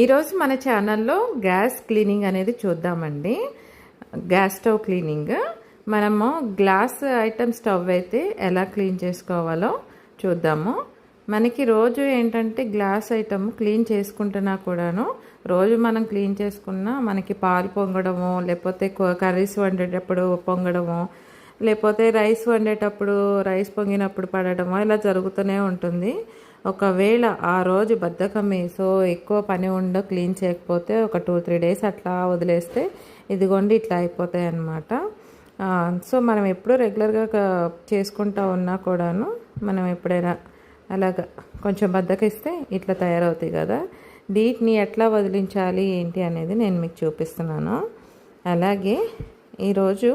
ఈరోజు మన ఛానల్లో గ్యాస్ క్లీనింగ్ అనేది చూద్దామండి. Gas stove cleaning. మనము గ్లాస్ ఐటమ్ స్టవ్ అయితే ఎలా క్లీన్ చేసుకోవాలో చూద్దాము. మనకి రోజు ఏంటంటే గ్లాస్ ఐటమ్ క్లీన్ చేసుకుంటున్నా కూడాను రోజు మనం క్లీన్ చేసుకున్నా మనకి పాలు పొంగడము లేకపోతే కర్రీస్ వండేటప్పుడు పొంగడము లేకపోతే రైస్ వండేటప్పుడు రైస్ పొంగినప్పుడు పడడము ఇలా జరుగుతూనే ఉంటుంది. ఒకవేళ ఆ రోజు బద్ధకమే సో ఎక్కువ పని ఉండో క్లీన్ చేయకపోతే ఒక టూ త్రీ డేస్ అట్లా వదిలేస్తే ఇదిగోండి ఇట్లా అయిపోతాయి అన్నమాట. సో మనం ఎప్పుడు రెగ్యులర్గా చేసుకుంటా ఉన్నా కూడాను మనం ఎప్పుడైనా అలాగ కొంచెం బద్దకిస్తే ఇట్లా తయారవుతాయి కదా. వీటిని ఎట్లా వదిలించాలి ఏంటి అనేది నేను మీకు చూపిస్తున్నాను. అలాగే ఈరోజు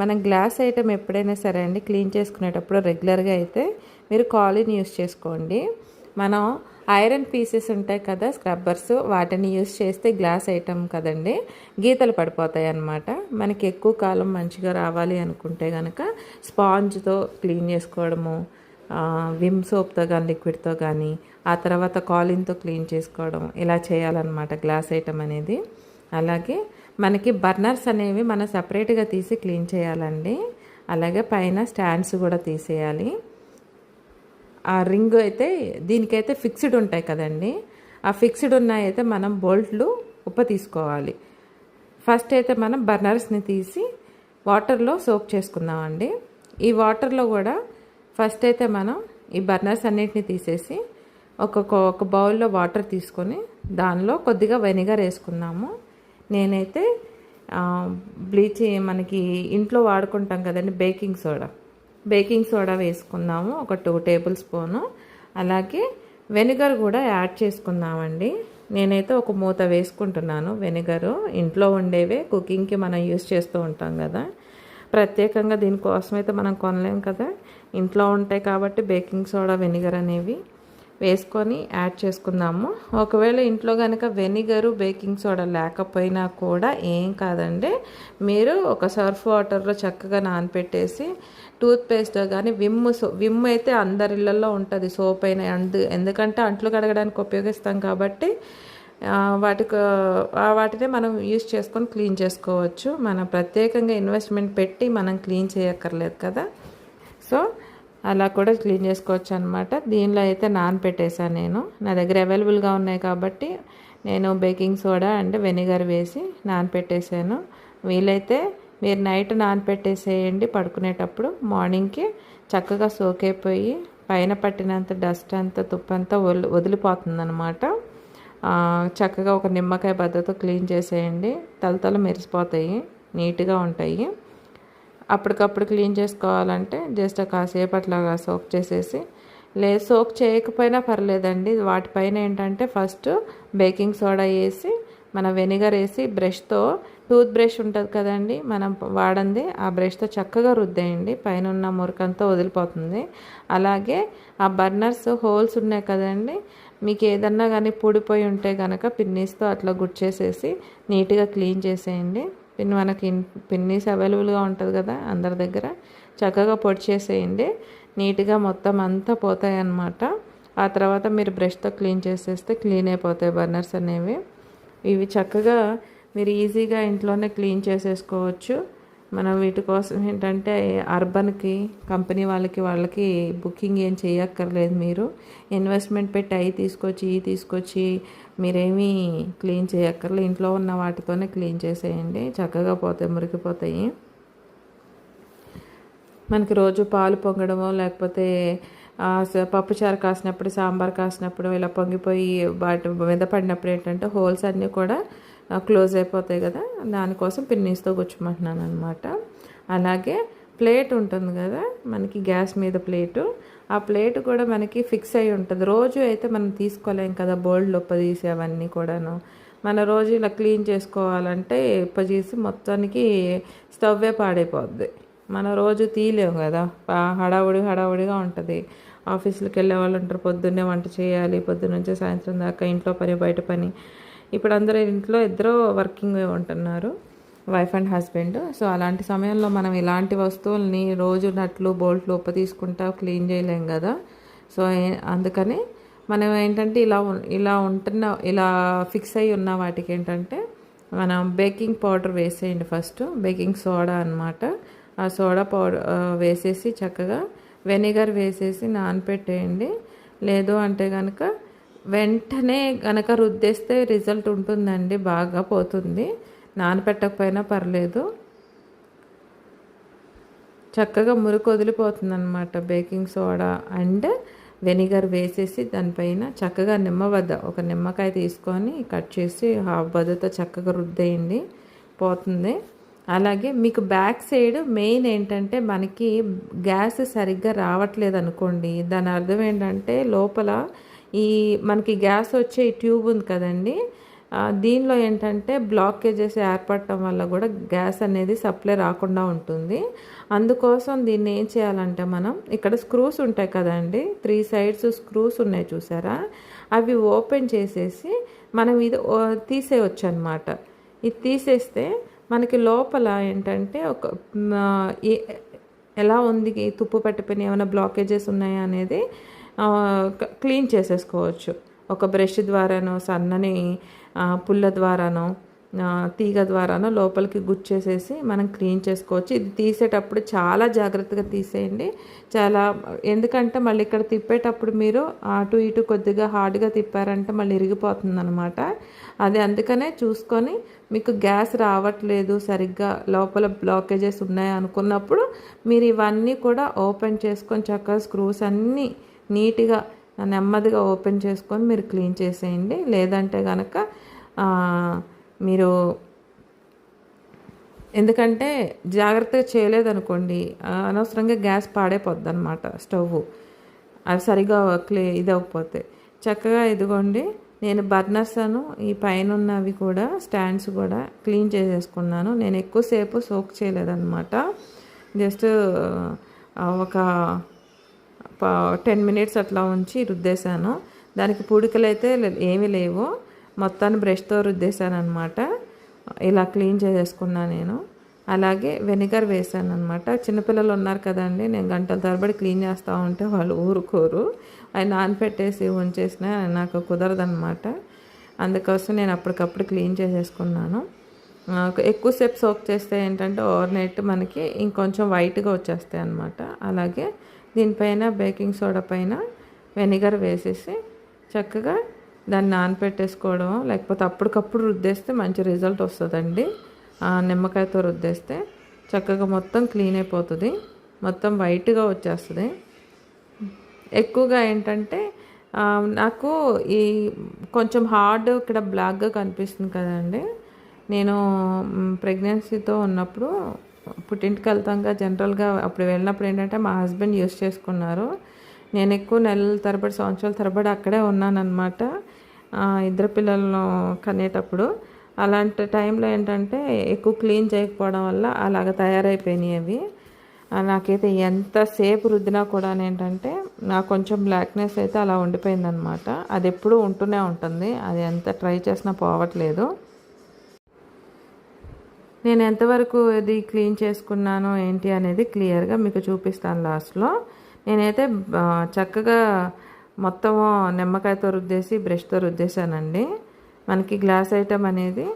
మనం గ్లాస్ ఐటమ్ ఎప్పుడైనా సరే అండి క్లీన్ చేసుకునేటప్పుడు రెగ్యులర్గా అయితే మీరు కాలిన్ యూస్ చేసుకోండి. మనం ఐరన్ పీసెస్ ఉంటాయి కదా స్క్రబ్బర్స్ వాటిని యూస్ చేస్తే గ్లాస్ ఐటమ్ కదండి గీతలు పడిపోతాయి అన్నమాట. మనకి ఎక్కువ కాలం మంచిగా రావాలి అనుకుంటే కనుక స్పాంజ్తో క్లీన్ చేసుకోవడము విమ్ సోప్తో కానీ లిక్విడ్తో కానీ ఆ తర్వాత కాలిన్తో క్లీన్ చేసుకోవడం ఇలా చేయాలన్నమాట గ్లాస్ ఐటమ్ అనేది. అలాగే మనకి బర్నర్స్ అనేవి మనం సపరేట్గా తీసి క్లీన్ చేయాలండి. అలాగే పైన స్టాండ్స్ కూడా తీసేయాలి. ఆ రింగ్ అయితే దీనికైతే ఫిక్స్డ్ ఉంటాయి కదండి. ఆ ఫిక్స్డ్ ఉన్నాయైతే మనం బోల్ట్లు ఉప్ప తీసుకోవాలి. ఫస్ట్ అయితే మనం బర్నర్స్ని తీసి వాటర్లో సోప్ చేసుకుందామండి. ఈ వాటర్లో కూడా ఫస్ట్ అయితే మనం ఈ బర్నర్స్ అన్నిటిని తీసేసి ఒక్కొక్క ఒక బౌల్లో వాటర్ తీసుకొని దానిలో కొద్దిగా వెనిగర్ వేసుకున్నాము నేనైతే బ్లీచ్ మనకి ఇంట్లో వాడుకుంటాం కదండి బేకింగ్ సోడా బేకింగ్ సోడా వేసుకుందాము ఒక టూ టేబుల్ స్పూను. అలాగే వెనిగర్ కూడా యాడ్ చేసుకుందామండి. నేనైతే ఒక మూత వేసుకుంటున్నాను వెనిగరు. ఇంట్లో ఉండేవే కుకింగ్కి మనం యూస్ చేస్తూ ఉంటాం కదా. ప్రత్యేకంగా దీనికోసం అయితే మనం కొనలేం కదా. ఇంట్లో ఉంటాయి కాబట్టి బేకింగ్ సోడా వెనిగర్ అనేవి. వేసుకొని యాడ్ చేసుకుందాము. ఒకవేళ ఇంట్లో కనుక వెనిగరు బేకింగ్ సోడా లేకపోయినా కూడా ఏం కాదండి. మీరు ఒక సర్ఫ్ వాటర్లో చక్కగా నానపెట్టేసి టూత్పేస్ట్ కానీ విమ్ సో విమ్ అయితే అందరి ఉంటుంది. సోప్ అయినా అందు ఎందుకంటే అంట్లు కడగడానికి ఉపయోగిస్తాం కాబట్టి వాటికి వాటినే మనం యూస్ చేసుకొని క్లీన్ చేసుకోవచ్చు. మనం ప్రత్యేకంగా ఇన్వెస్ట్మెంట్ పెట్టి మనం క్లీన్ చేయక్కర్లేదు కదా. సో అలా కూడా క్లీన్ చేసుకోవచ్చు అనమాట దీనిలో అయితే నానపెట్టేశాను నేను. నా దగ్గర అవైలబుల్గా ఉన్నాయి కాబట్టి నేను బేకింగ్ సోడా అండ్ వెనిగర్ వేసి నానపెట్టేసాను వీలైతే మీరు నైట్ నానపెట్టేసేయండి పడుకునేటప్పుడు మార్నింగ్కి చక్కగా సోక్ అయిపోయి పైన పట్టినంత డస్ట్ అంతా తుప్పంతా వదిలి వదిలిపోతుంది అనమాట చక్కగా ఒక నిమ్మకాయ బద్దతో క్లీన్ చేసేయండి. తలతల మెరిసిపోతాయి. నీట్గా ఉంటాయి. అప్పటికప్పుడు క్లీన్ చేసుకోవాలంటే జస్ట్ కాసేపు అట్లాగా సోక్ చేసేసి లేదు సోక్ చేయకపోయినా పర్లేదండి. వాటిపైన ఏంటంటే ఫస్ట్ బేకింగ్ సోడా వేసి మన వెనిగర్ వేసి బ్రష్తో టూత్ బ్రష్ ఉంటుంది కదండి మనం వాడంది ఆ బ్రష్తో చక్కగా రుద్దేయండి. పైన ఉన్న మురికంతా వదిలిపోతుంది. అలాగే ఆ బర్నర్స్ హోల్స్ ఉన్నాయి కదండి మీకు ఏదన్నా కానీ పూడిపోయి ఉంటే కనుక పిన్నీస్తో అట్లా గుడ్ చేసేసి నీట్గా క్లీన్ చేసేయండి. పిన్ మనకి పిన్నీస్ అవైలబుల్గా ఉంటుంది కదా అందరి దగ్గర. చక్కగా పొడి చేసేయండి. నీట్గా మొత్తం అంతా పోతాయి అన్నమాట ఆ తర్వాత మీరు బ్రష్తో క్లీన్ చేసేస్తే క్లీన్ అయిపోతాయి బర్నర్స్ అనేవి. ఇవి చక్కగా మీరు ఈజీగా ఇంట్లోనే క్లీన్ చేసేసుకోవచ్చు. మనం వీటి కోసం ఏంటంటే అర్బన్కి కంపెనీ వాళ్ళకి వాళ్ళకి బుకింగ్ ఏం చేయక్కర్లేదు మీరు. ఇన్వెస్ట్మెంట్ పెట్టి అవి తీసుకొచ్చి ఇవి తీసుకొచ్చి మీరేమీ క్లీన్ చేయక్కర్లేదు ఇంట్లో ఉన్న వాటితోనే క్లీన్ చేసేయండి. చక్కగా పోతాయి మురికిపోతాయి. మనకి రోజు పాలు పొంగడమో లేకపోతే పప్పుచారు కాసినప్పుడు సాంబార్ కాసినప్పుడు ఇలా పొంగిపోయి వాటి మీద పడినప్పుడు ఏంటంటే హోల్స్ అన్నీ కూడా క్లోజ్ అయిపోతాయి కదా దానికోసం పిన్నీస్తో గుచ్చమంటున్నాను అనమాట అలాగే ప్లేట్ ఉంటుంది కదా మనకి గ్యాస్ మీద ప్లేటు. ఆ ప్లేట్ కూడా మనకి ఫిక్స్ అయి ఉంటుంది. రోజు అయితే మనం తీసుకోలేం కదా బోల్డ్ లొప్ప అవన్నీ కూడాను. మన రోజు ఇలా క్లీన్ చేసుకోవాలంటే ఇప్పచేసి మొత్తానికి స్టవ్వే పాడైపోద్ది. మన రోజు తీయలేము కదా హడావుడి హడావుడిగా ఉంటుంది. ఆఫీసులకు వెళ్ళే వాళ్ళు ఉంటారు పొద్దున్నే వంట చేయాలి పొద్దున్నుంచి సాయంత్రం దాకా ఇంట్లో పని బయట పని. ఇప్పుడు అందరూ ఇంట్లో ఇద్దరు వర్కింగ్ ఉంటున్నారు వైఫ్ అండ్ హస్బెండ్. సో అలాంటి సమయంలో మనం ఇలాంటి వస్తువుల్ని రోజు నట్లు బోల్ట్లు ఉప్ప తీసుకుంటా క్లీన్ చేయలేం కదా. సో అందుకని మనం ఏంటంటే ఇలా ఇలా ఉంటున్న ఇలా ఫిక్స్ అయి ఉన్న వాటికి ఏంటంటే మనం బేకింగ్ పౌడర్ వేసేయండి ఫస్ట్. బేకింగ్ సోడా అన్నమాట. ఆ సోడా పౌడర్ వేసేసి చక్కగా వెనిగర్ వేసేసి నానపెట్టేయండి. లేదు అంటే కనుక వెంటనే కనుక రుద్దేస్తే రిజల్ట్ ఉంటుందండి బాగా పోతుంది. నానపెట్టకపోయినా పర్లేదు. చక్కగా మురికి వదిలిపోతుంది అనమాట బేకింగ్ సోడా అండ్ వెనిగర్ వేసేసి దానిపైన చక్కగా నిమ్మబద్ద ఒక నిమ్మకాయ తీసుకొని కట్ చేసి హాఫ్ బద్దతో చక్కగా రుద్దేయండి పోతుంది. అలాగే మీకు బ్యాక్ సైడ్ మెయిన్ ఏంటంటే మనకి గ్యాస్ సరిగ్గా రావట్లేదు అనుకోండి దాని అర్థం ఏంటంటే లోపల ఈ మనకి గ్యాస్ వచ్చే ఈ ట్యూబ్ ఉంది కదండి దీనిలో ఏంటంటే బ్లాకేజెస్ ఏర్పడటం వల్ల కూడా గ్యాస్ అనేది సప్లై రాకుండా ఉంటుంది. అందుకోసం దీన్ని ఏం చేయాలంటే మనం ఇక్కడ స్క్రూస్ ఉంటాయి కదండి త్రీ సైడ్స్ స్క్రూస్ ఉన్నాయి చూసారా? అవి ఓపెన్ చేసేసి మనం ఇది ఓ- తీసేయచ్చు అనమాట ఇది తీసేస్తే మనకి లోపల ఏంటంటే ఒక ఎలా ఉంది తుప్పు పట్టిపోయిన ఏమైనా బ్లాకేజెస్ ఉన్నాయా అనేది క్లీన్ చేసేసుకోవచ్చు. ఒక బ్రష్ ద్వారానో సన్నని పుల్ల ద్వారానో తీగ ద్వారానో లోపలికి గుచ్చేసేసి మనం క్లీన్ చేసుకోవచ్చు. ఇది తీసేటప్పుడు చాలా జాగ్రత్తగా తీసేయండి. చాలా ఎందుకంటే మళ్ళీ ఇక్కడ తిప్పేటప్పుడు మీరు అటు ఇటు కొద్దిగా హార్డ్గా తిప్పారంటే మళ్ళీ ఇరిగిపోతుంది అనమాట అది అందుకనే చూసుకొని మీకు గ్యాస్ రావట్లేదు సరిగ్గా లోపల బ్లాకేజెస్ ఉన్నాయి అనుకున్నప్పుడు మీరు ఇవన్నీ కూడా ఓపెన్ చేసుకొని చక్కగా స్క్రూస్ అన్నీ నీట్గా నెమ్మదిగా ఓపెన్ చేసుకొని మీరు క్లీన్ చేసేయండి. లేదంటే కనుక మీరు ఎందుకంటే జాగ్రత్తగా చేయలేదనుకోండి అనవసరంగా గ్యాస్ పాడైపోద్ది అనమాట స్టవ్. అవి సరిగా క్లీ ఇది అవ్వకపోతే చక్కగా ఇదిగోండి నేను బర్నర్స్ అను ఈ పైన ఉన్నవి కూడా స్టాండ్స్ కూడా క్లీన్ చేసేసుకున్నాను. నేను ఎక్కువసేపు సోక్ చేయలేదన్నమాట. జస్ట్ ఒక టెన్ మినిట్స్ అట్లా ఉంచి రుద్దేశాను. దానికి పుడికలు అయితే ఏమీ లేవు. మొత్తాన్ని బ్రష్తో రుద్దేశాను అనమాట ఇలా క్లీన్ చేసేసుకున్నాను నేను. అలాగే వెనిగర్ వేసాను అనమాట చిన్నపిల్లలు ఉన్నారు కదండి నేను గంటల తరబడి క్లీన్ చేస్తూ ఉంటే వాళ్ళు ఊరుకోరు. అవి నానపెట్టేసి ఉంచేసిన నాకు కుదరదనమాట అందుకోసం నేను అప్పటికప్పుడు క్లీన్ చేసేసుకున్నాను. ఎక్కువసేపు సోక్ చేస్తే ఏంటంటే ఓవర్ నైట్ మనకి ఇంకొంచెం వైట్గా వచ్చేస్తాయి అనమాట అలాగే దీనిపైన బేకింగ్ సోడా పైన వెనిగర్ వేసేసి చక్కగా దాన్ని నానపెట్టేసుకోవడం లేకపోతే అప్పటికప్పుడు రుద్దేస్తే మంచి రిజల్ట్ వస్తుందండి. నిమ్మకాయతో రుద్దేస్తే చక్కగా మొత్తం క్లీన్ అయిపోతుంది. మొత్తం వైట్గా వచ్చేస్తుంది. ఎక్కువగా ఏంటంటే నాకు ఈ కొంచెం హార్డ్ ఇక్కడ బ్లాక్గా కనిపిస్తుంది కదండి. నేను ప్రెగ్నెన్సీతో ఉన్నప్పుడు పుట్టింటికి వెళ్తాంగా జనరల్గా అప్పుడు వెళ్ళినప్పుడు ఏంటంటే మా హస్బెండ్ యూస్ చేసుకున్నారు. నేను ఎక్కువ నెలల తరబడి సంవత్సరాల తరబడి అక్కడే ఉన్నానన్నమాట. ఇద్దరు పిల్లలను కనేటప్పుడు. అలాంటి టైంలో ఏంటంటే ఎక్కువ క్లీన్ చేయకపోవడం వల్ల అలాగ తయారైపోయినాయి అవి. నాకైతే ఎంతసేపు రుద్దినా కూడా ఏంటంటే నాకు కొంచెం బ్లాక్నెస్ అయితే అలా ఉండిపోయిందనమాట అది ఎప్పుడూ ఉంటూనే ఉంటుంది. అది ఎంత ట్రై చేసినా పోవట్లేదు. నేను ఎంతవరకు ఇది క్లీన్ చేసుకున్నాను ఏంటి అనేది క్లియర్గా మీకు చూపిస్తాను లాస్ట్లో. నేనైతే చక్కగా మొత్తం నిమ్మకాయతో రుద్దేసి బ్రష్తో రుద్దేశానండి. మనకి గ్లాస్ ఐటమ్ అనేది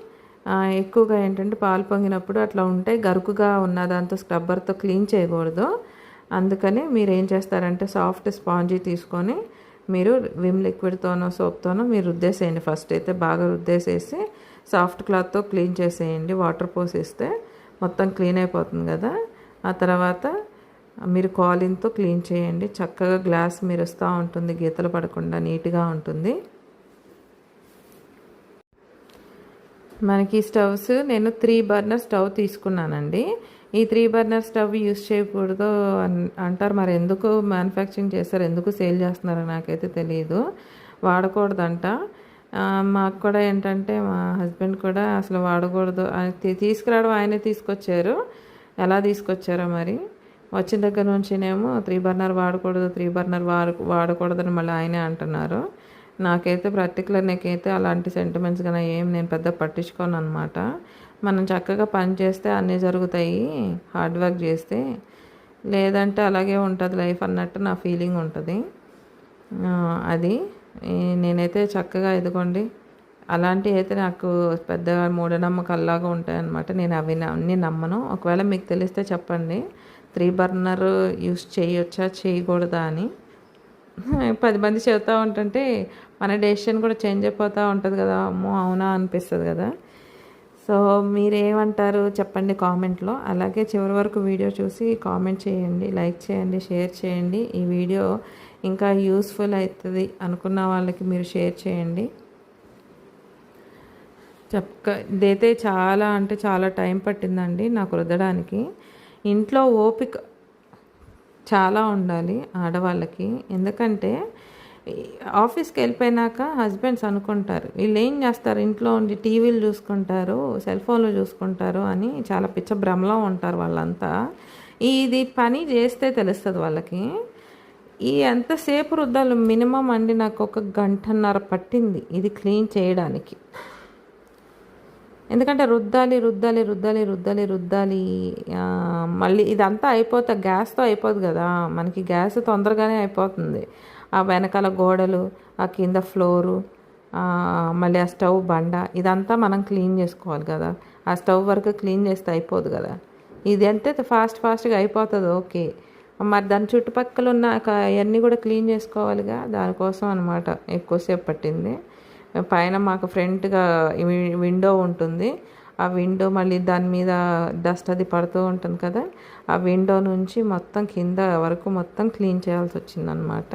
ఎక్కువగా ఏంటంటే పాలు పొంగినప్పుడు అట్లా ఉంటే గరుకుగా ఉన్న దాంతో స్క్రబ్బర్తో క్లీన్ చేయకూడదు. అందుకని మీరు ఏం చేస్తారంటే సాఫ్ట్ స్పాంజీ తీసుకొని మీరు విమ్ లిక్విడ్తోనో సోప్తోనో మీరు రుద్దేసేయండి. ఫస్ట్ అయితే బాగా రుద్దేసేసి సాఫ్ట్ క్లాత్తో క్లీన్ చేసేయండి వాటర్ పోసేస్తే మొత్తం క్లీన్ అయిపోతుంది కదా. ఆ తర్వాత మీరు కాలిన్తో క్లీన్ చేయండి. చక్కగా గ్లాస్ మీరు వస్తూ ఉంటుంది గీతలు పడకుండా నీట్గా ఉంటుంది. మనకి ఈ స్టవ్స్ నేను త్రీ బర్నర్ స్టవ్ తీసుకున్నానండి. ఈ త్రీ బర్నర్ స్టవ్ యూస్ చేయకూడదు అన్- అంటారు. మరి ఎందుకు మ్యానుఫ్యాక్చరింగ్ చేస్తారు? ఎందుకు సేల్ చేస్తున్నారో నాకైతే తెలియదు వాడకూడదంట. మాకు కూడా ఏంటంటే మా హస్బెండ్ కూడా అసలు వాడకూడదు. తీసుకురావడం ఆయనే తీసుకొచ్చారు. ఎలా తీసుకొచ్చారో మరి? వచ్చిన దగ్గర నుంచినేమో త్రీ బర్నర్ వాడకూడదు త్రీ బర్నర్ వాడు వాడకూడదని మళ్ళీ ఆయనే అంటున్నారు. నాకైతే పర్టికులర్ నాకైతే అలాంటి సెంటిమెంట్స్ కానీ ఏం నేను పెద్ద పట్టించుకోను అనమాట మనం చక్కగా పని చేస్తే అన్నీ జరుగుతాయి హార్డ్ వర్క్ చేస్తే. లేదంటే అలాగే ఉంటుంది లైఫ్ అన్నట్టు నా ఫీలింగ్ ఉంటుంది. అది. నేనైతే చక్కగా ఇదిగోండి అలాంటివి అయితే నాకు పెద్దగా మూఢనమ్మకాల్లాగా ఉంటాయన్నమాట. నేను అవి అన్నీ నమ్మను. ఒకవేళ మీకు తెలిస్తే చెప్పండి. త్రీ బర్నర్ యూస్ చేయొచ్చా చేయకూడదా అని. పది మంది చెబుతూ ఉంటుంటే మన డెసిషన్ కూడా చేంజ్ అయిపోతూ ఉంటుంది కదా అమ్మో అవునా అనిపిస్తుంది కదా. సో మీరేమంటారు చెప్పండి కామెంట్లో. అలాగే చివరి వరకు వీడియో చూసి కామెంట్ చేయండి లైక్ చేయండి షేర్ చేయండి. ఈ వీడియో ఇంకా యూస్ఫుల్ అవుతుంది అనుకున్న వాళ్ళకి మీరు షేర్ చేయండి. చెప్పక ఇదైతే చాలా అంటే చాలా టైం పట్టిందండి నాకు రుద్దడానికి. ఇంట్లో ఓపిక చాలా ఉండాలి ఆడవాళ్ళకి. ఎందుకంటే ఆఫీస్కి వెళ్ళిపోయినాక హస్బెండ్స్ అనుకుంటారు వీళ్ళు ఏం చేస్తారు? ఇంట్లో ఉండి టీవీలు చూసుకుంటారు సెల్ ఫోన్లు చూసుకుంటారు అని చాలా పిచ్చ భ్రమలో ఉంటారు వాళ్ళంతా. ఇది పని చేస్తే తెలుస్తుంది వాళ్ళకి. ఈ ఎంతసేపు రుద్దాలు మినిమం అండి నాకు ఒక గంటన్నర పట్టింది ఇది క్లీన్ చేయడానికి. ఎందుకంటే రుద్దాలి రుద్దాలి రుద్దాలి రుద్దాలి రుద్దాలి మళ్ళీ ఇదంతా అయిపోతా గ్యాస్తో అయిపోదు కదా. మనకి గ్యాస్ తొందరగానే అయిపోతుంది. ఆ వెనకాల గోడలు ఆ కింద ఫ్లోరు మళ్ళీ ఆ స్టవ్ బండ ఇదంతా మనం క్లీన్ చేసుకోవాలి కదా. ఆ స్టవ్ వరకు క్లీన్ చేస్తే అయిపోదు కదా. ఇది అంటే ఫాస్ట్ ఫాస్ట్గా అయిపోతుంది ఓకే. మరి దాని చుట్టుపక్కల ఉన్న అవన్నీ కూడా క్లీన్ చేసుకోవాలిగా. దానికోసం అనమాట ఎక్కువసేపు పట్టింది. పైన మాకు ఫ్రంట్గా విండో ఉంటుంది. ఆ విండో మళ్ళీ దాని మీద డస్ట్ అది పడుతూ ఉంటుంది కదా. ఆ విండో నుంచి మొత్తం కింద వరకు మొత్తం క్లీన్ చేయాల్సి వచ్చిందనమాట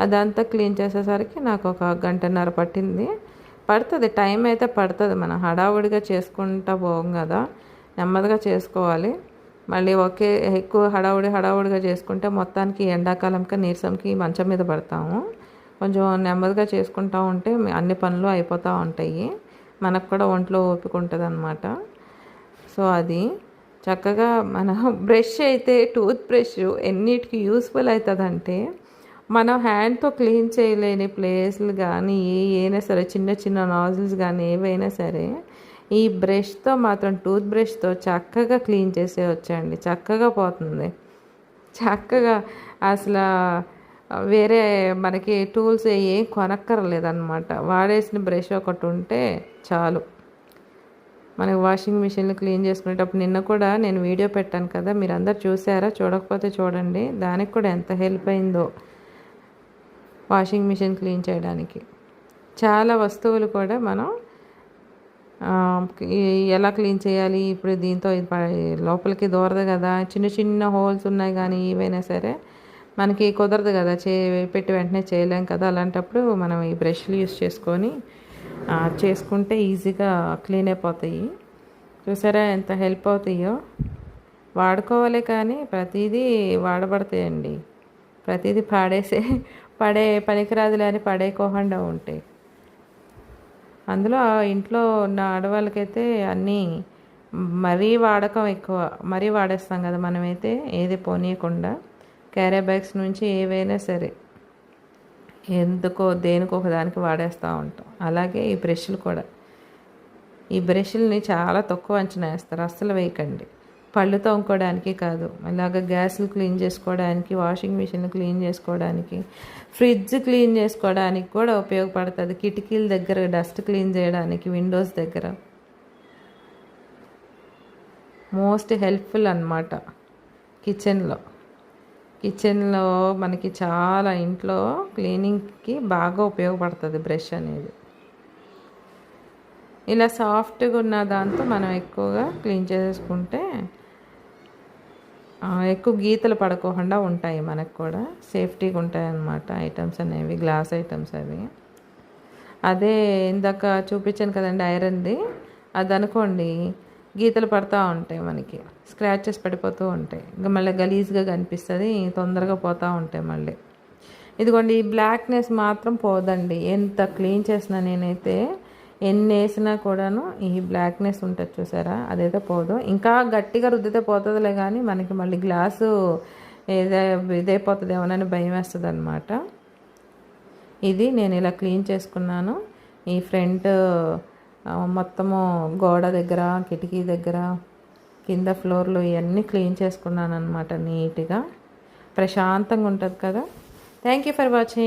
అదంతా క్లీన్ చేసేసరికి నాకు ఒక గంటన్నర పట్టింది. పడుతుంది టైం అయితే పడుతుంది. మనం హడావుడిగా చేసుకుంటా పోం కదా. నెమ్మదిగా చేసుకోవాలి. మళ్ళీ ఒకే ఎక్కువ హడావుడి హడావుడిగా చేసుకుంటే మొత్తానికి ఎండాకాలంకి నీరసంకి మంచం మీద పడతాము. కొంచెం నెమ్మదిగా చేసుకుంటూ ఉంటే అన్ని పనులు అయిపోతూ ఉంటాయి. మనకు కూడా ఒంట్లో ఓపిక ఉంటుంది అనమాట సో అది చక్కగా మన బ్రష్ అయితే టూత్ బ్రష్ ఎన్నిటికి యూస్ఫుల్ అవుతుందంటే మనం హ్యాండ్తో క్లీన్ చేయలేని ప్లేస్లు కానీ ఏ అయినా సరే చిన్న చిన్న నాజిల్స్ కానీ ఏవైనా సరే ఈ బ్రష్తో మాత్రం టూత్ బ్రష్తో చక్కగా క్లీన్ చేసేయచ్చండి చక్కగా పోతుంది. చక్కగా అసలు వేరే మనకి టూల్స్ ఏం కొనక్కర్లేదన్నమాట. వాడేసిన బ్రష్ ఒకటి ఉంటే చాలు. మనకి వాషింగ్ మిషన్లు క్లీన్ చేసుకునేటప్పుడు నిన్న కూడా నేను వీడియో పెట్టాను కదా మీరు అందరు చూసారా? చూడకపోతే చూడండి. దానికి కూడా ఎంత హెల్ప్ అయిందో వాషింగ్ మిషన్ క్లీన్ చేయడానికి. చాలా వస్తువులు కూడా మనం ఎలా క్లీన్ చేయాలి? ఇప్పుడు దీంతో లోపలికి దూరదు కదా. చిన్న చిన్న హోల్స్ ఉన్నాయి కానీ ఏవైనా సరే మనకి కుదరదు కదా. చే పెట్టి వెంటనే చేయలేం కదా. అలాంటప్పుడు మనం ఈ బ్రష్లు యూస్ చేసుకొని చేసుకుంటే ఈజీగా క్లీన్ అయిపోతాయి. చూసారా ఎంత హెల్ప్ అవుతాయో. వాడుకోవాలి కానీ ప్రతిదీ వాడబడతాయండి. ప్రతిదీ పాడేసే పడే పనికిరాదులే అని పడేకోకుండా ఉంటాయి అందులో ఆ ఇంట్లో ఉన్న ఆడవాళ్ళకైతే అన్నీ మరీ వాడకం ఎక్కువ మరీ వాడేస్తాం కదా మనమైతే ఏది పోనీయకుండా. క్యారీ బ్యాగ్స్ నుంచి ఏవైనా సరే ఎందుకో దేనికో ఒకదానికి వాడేస్తూ ఉంటాం. అలాగే ఈ బ్రష్లు కూడా. ఈ బ్రష్లని చాలా తక్కువ అంచనా వేస్తారు అస్సలు వేయకండి. పళ్ళు తోముకోవడానికి కాదు. ఇలాగ గ్యాస్లు క్లీన్ చేసుకోవడానికి వాషింగ్ మిషన్ క్లీన్ చేసుకోవడానికి ఫ్రిడ్జ్ క్లీన్ చేసుకోవడానికి కూడా ఉపయోగపడుతుంది. కిటికీల దగ్గర డస్ట్ క్లీన్ చేయడానికి విండోస్ దగ్గర. మోస్ట్ హెల్ప్ఫుల్ అన్నమాట కిచెన్లో. కిచెన్లో మనకి చాలా ఇంట్లో క్లీనింగ్కి బాగా ఉపయోగపడుతుంది బ్రష్ అనేది. ఇలా సాఫ్ట్గా ఉన్న దాంతో మనం ఎక్కువగా క్లీన్ చేసుకుంటే ఎక్కువ గీతలు పడకోకుండా ఉంటాయి మనకు కూడా. సేఫ్టీగా ఉంటాయి అన్నమాట ఐటమ్స్ అనేవి గ్లాస్ ఐటమ్స్ అవి. అదే ఇందాక చూపించాను కదండి ఐరన్ది అది అనుకోండి గీతలు పడతా ఉంటాయి మనకి. స్క్రాచెస్ పడిపోతూ ఉంటాయి. ఇంకా మళ్ళీ గలీజ్గా కనిపిస్తుంది తొందరగా పోతూ ఉంటాయి మళ్ళీ. ఇదిగోండి ఈ బ్లాక్నెస్ మాత్రం పోదండి. ఎంత క్లీన్ చేసినా నేనైతే ఎన్ని వేసినా కూడాను ఈ బ్లాక్నెస్ ఉంటుంది చూసారా? అదైతే పోదు. ఇంకా గట్టిగా రుద్దితే పోతుందిలే కానీ మనకి మళ్ళీ గ్లాసు ఏదే ఇదైపోతుందేమోనని భయం వేస్తుంది అనమాట ఇది నేను ఇలా క్లీన్ చేసుకున్నాను. ఈ ఫ్రంట్ మొత్తము గోడ దగ్గర కిటికీ దగ్గర కింద ఫ్లోర్లు ఇవన్నీ క్లీన్ చేసుకున్నాను అనమాట నీట్గా. ప్రశాంతంగా ఉంటుంది కదా. Thank you for watching